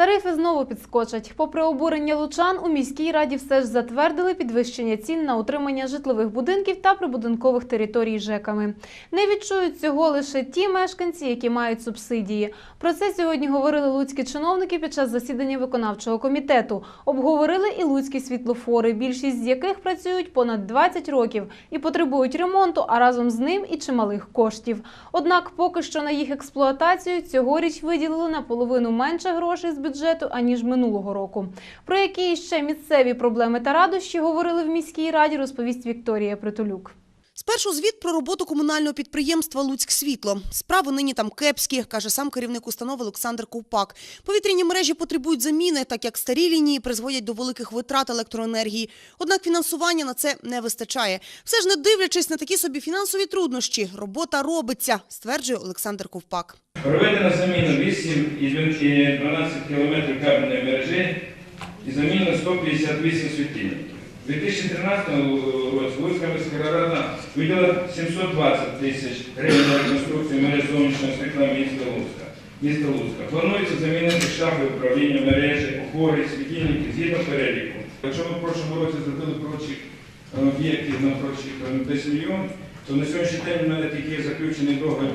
Тарифи знову підскочать. Попри обурення лучан, у міській раді все ж затвердили підвищення цін на утримання житлових будинків та прибудинкових територій ЖЕКами. Не відчують цього лише ті мешканці, які мають субсидії. Про це сьогодні говорили луцькі чиновники під час засідання виконавчого комітету. Обговорили і луцькі світлофори, більшість з яких працюють понад 20 років і потребують ремонту, а разом з ним і чималих коштів. Однак поки що на їх експлуатацію цьогоріч виділили наполовину менше грошей з бюджету аніж минулого року. Про які ще місцеві проблеми та радощі говорили в міській раді, розповість Вікторія Притулюк. Спершу звіт про роботу комунального підприємства «Луцьк Світло». Справи нині там кепські, каже сам керівник установи Олександр Ковпак. Повітряні мережі потребують заміни, так як старі лінії призводять до великих витрат електроенергії. Однак фінансування на це не вистачає. Все ж не дивлячись на такі собі фінансові труднощі, робота робиться, стверджує Олександр Ковпак. Проведено заміну 8 і 12 км кабельної мережі і заміну 158 світильників. У 2013 році Луцька міська 720 тисяч гривень на реконструкцію мереж зовнішнього світла міста Луцька. Міста Луцька. Планується замінити шафи управління мережі, опори, світильники згідно переліку. Якщо ми в прошлому році зробили прочих е, об'єктів на прочих е, десь мільйон, то на сьогоднішній день у мене тільки заключений договір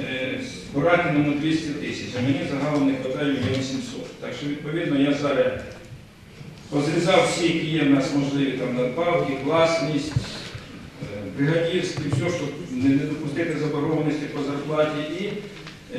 е, з Буратином на 200 тисяч, а мені загалом не вистачає мільйон 700. Так що, відповідно, я зараз позрізав всі, які є в нас можливі там надбавки, власність, бригадірські, все, щоб не, допустити заборгованості по зарплаті. І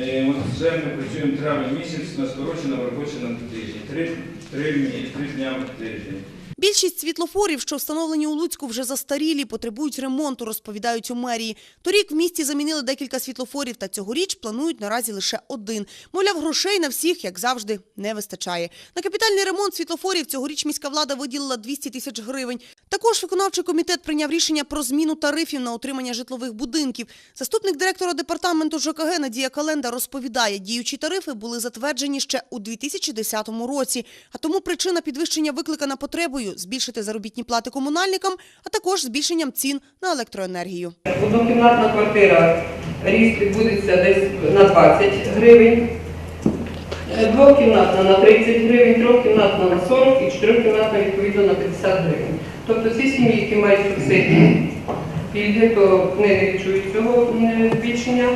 е, от ми працюємо травень місяць на скороченому робочі на тиждень. Три, три, три дня в тиждень. Більшість світлофорів, що встановлені у Луцьку, вже застарілі, потребують ремонту, розповідають у мерії. Торік в місті замінили декілька світлофорів, та цьогоріч планують наразі лише один. Мовляв, грошей на всіх, як завжди, не вистачає. На капітальний ремонт світлофорів цьогоріч міська влада виділила 200 тисяч гривень. Також виконавчий комітет прийняв рішення про зміну тарифів на утримання житлових будинків. Заступник директора департаменту ЖКГ Надія Календа розповідає, діючі тарифи були затверджені ще у 2010 році. А тому причина підвищення викликана потребою збільшити заробітні плати комунальникам, а також збільшенням цін на електроенергію. Однокімнатна квартира ріст відбудеться десь на 20 гривень, е, двокімнатна на 30 гривень, трьохкімнатна на 40 і чотирьохкімнатна відповідно на 50 гривень. Тобто ці сім'ї, які мають субсидії пільги, то не відчують цього е, збільшення.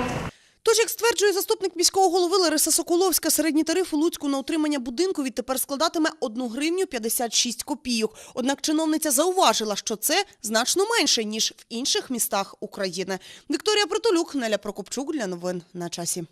Тож, як стверджує заступник міського голови Лариса Соколовська, середній тариф у Луцьку на утримання будинку відтепер складатиме 1 гривню 56 копійок. Однак чиновниця зауважила, що це значно менше, ніж в інших містах України. Вікторія Протолюк, Неля Прокопчук для новин на часі.